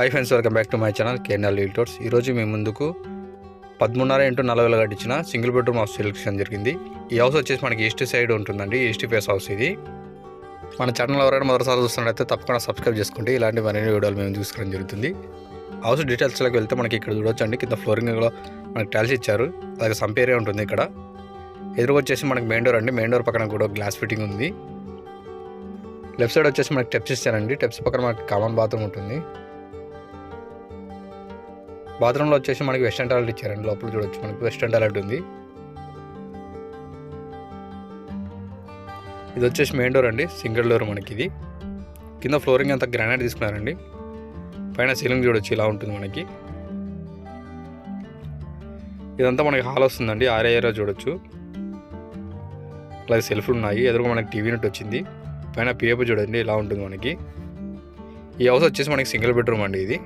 Hi friends welcome back to my channel KNL లీటోర్స్ ఈరోజు మీ ముందుకు పదమూడున్నర ఇంటూ నలభై కట్టించిన సింగిల్ బెడ్రూమ్ హౌస్ సెలెక్షన్ జరిగింది. ఈ హౌస్ వచ్చేసి మనకి ఈస్ట్ సైడ్ ఉంటుందండి ఈస్ట్ ఫేస్ హౌస్ ఇది. మన ఛానల్ ఎవరైనా మొదటిసారి చూస్తున్నట్టయితే తప్పకుండా సబ్స్క్రైబ్ చేసుకోండి. ఇలాంటి మరిన్ని వీడియోలు మేము చూసుకోవడం జరుగుతుంది. హౌస్ డీటెయిల్స్లోకి వెళ్తే మనకి ఇక్కడ చూడొచ్చు అండి కింద ఫ్లోరింగ్ కూడా మనకి టైల్స్ ఇచ్చారు. అలాగే సంపేరే ఉంటుంది ఇక్కడ. ఎదురుగా వచ్చేసి మనకి మెయిన్ డోర్ అండి. మెయిన్ డోర్ పక్కన కూడా గ్లాస్ ఫిట్టింగ్ ఉంది. లెఫ్ట్ సైడ్ వచ్చేసి మనకి టెప్స్ ఇచ్చారండి. టెప్స్ పక్కన మనకి కామన్ బాత్రూమ్ ఉంటుంది. బాత్రూంలో వచ్చేసి మనకి వెస్టర్న్ టాయిలెట్ ఇచ్చారండి. లోపల చూడొచ్చు. మనకి వెస్టర్న్ టాయిలెట్ ఉంది. ఇది వచ్చేసి మెయిన్ డోర్ అండి. సింగిల్ డోర్ మనకి ఇది. కింద ఫ్లోరింగ్ అంతా గ్రానైట్ తీసుకున్నారండి. పైన సీలింగ్ చూడొచ్చు. ఇలా ఉంటుంది మనకి. ఇదంతా మనకి హాల్ వస్తుందండి. ఆరే ఏరియా చూడొచ్చు. అలాగే సెల్ఫ్లు ఉన్నాయి. ఎదురుగా మనకి టీవీ నెట్ వచ్చింది. పైన పిఎఫ్ చూడండి. ఇలా ఉంటుంది మనకి. ఈ హౌస్ వచ్చేసి మనకి సింగిల్ బెడ్రూమ్ అండి ఇది.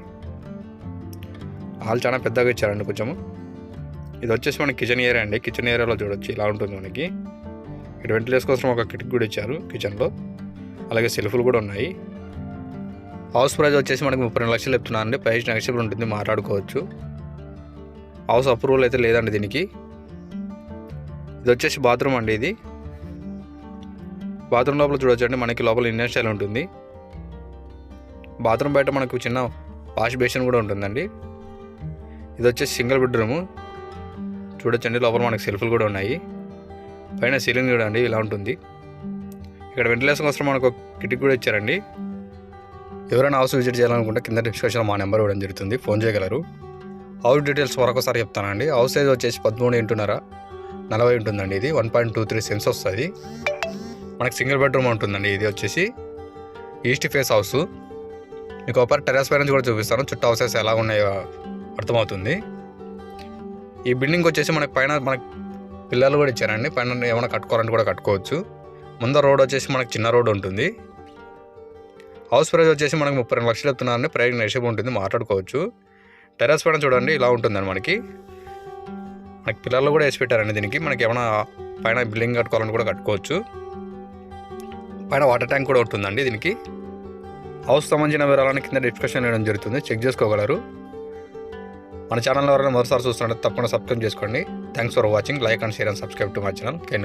హాల్ చాలా పెద్దగా ఇచ్చారండి కొంచెము. ఇది వచ్చేసి మనకి కిచెన్ ఏరియా అండి. కిచెన్ ఏరియాలో చూడొచ్చు ఇలా ఉంటుంది మనకి. ఇక్కడ వెంటిలేషన్ కోసం ఒక కిటికీ కూడా ఇచ్చారు కిచెన్లో. అలాగే సెల్ఫ్లు కూడా ఉన్నాయి. హౌస్ ప్రైస్ వచ్చేసి మనకి ముప్పై రెండు లక్షలు చెప్తున్నానండి ప్రైస్ నెగోషియబుల్ ఉంటుంది మాట్లాడుకోవచ్చు. హౌస్ అప్రూవల్ అయితే లేదండి దీనికి. ఇది వచ్చేసి బాత్రూమ్ అండి ఇది. బాత్రూమ్ లోపల చూడొచ్చండి. మనకి లోపల ఇండియన్ స్టైల్ ఉంటుంది. బాత్రూమ్ బయట మనకు చిన్న వాష్ బేసిన్ కూడా ఉంటుందండి. ఇది వచ్చేసి సింగిల్ బెడ్రూము. చూడొచ్చండి లోపల మనకి సెల్ఫ్లు కూడా ఉన్నాయి. పైన సీలింగ్ చూడండి ఇలా ఉంటుంది. ఇక్కడ వెంటిలేషన్ కోసం మనకు ఒక కిటికీ కూడా ఇచ్చారండి. ఎవరైనా హౌస్ విజిట్ చేయాలనుకుంటే కింద డిస్క్రిప్షన్లో మా నెంబర్ ఇవ్వడం జరుగుతుంది ఫోన్ చేయగలరు. హౌస్ డీటెయిల్స్ మరొకసారి చెప్తానండి. హౌస్ సైజ్ వచ్చేసి పదమూడు ఇంటున్నర నలభై ఉంటుందండి ఇది. One point two three cents వస్తుంది. మనకి సింగిల్ బెడ్రూమ్ ఉంటుందండి ఇది వచ్చేసి. East face house. మీకు ఒకసారి టెరెస్ పైన కూడా చూపిస్తాను. చుట్టూ హౌసెస్ ఎలా ఉన్నాయో అర్థమవుతుంది. ఈ బిల్డింగ్ వచ్చేసి మనకి పైన మనకి పిల్లలు కూడా ఇచ్చారండి. పైన ఏమైనా కట్టుకోవాలంటే కూడా కట్టుకోవచ్చు. ముందర రోడ్ వచ్చేసి మనకి చిన్న రోడ్ ఉంటుంది. హౌస్ ప్రైస్ వచ్చేసి మనకి ముప్పై రెండు లక్షలు ఎత్తున్నారని ప్రైస్ నెషిప్ ఉంటుంది. మాట్లాడుకోవచ్చు. టెరస్ పైన చూడండి ఇలా ఉంటుందండి మనకి. మనకి పిల్లలు కూడా వేసి పెట్టారండి దీనికి. మనకి ఏమైనా పైన బిల్డింగ్ కట్టుకోవాలని కూడా కట్టుకోవచ్చు. పైన వాటర్ ట్యాంక్ కూడా ఉంటుందండి దీనికి. హౌస్ సంబంధించిన వివరాలను కింద డిస్కషన్ వేయడం జరుగుతుంది. చెక్ చేసుకోగలరు. మన ఛానల్ ఎవరైనా మరోసారి చూస్తున్నట్టు తప్పకుండా సబ్స్క్రైబ్ చేసుకోండి. Thanks for watching like and share and subscribe to my channel can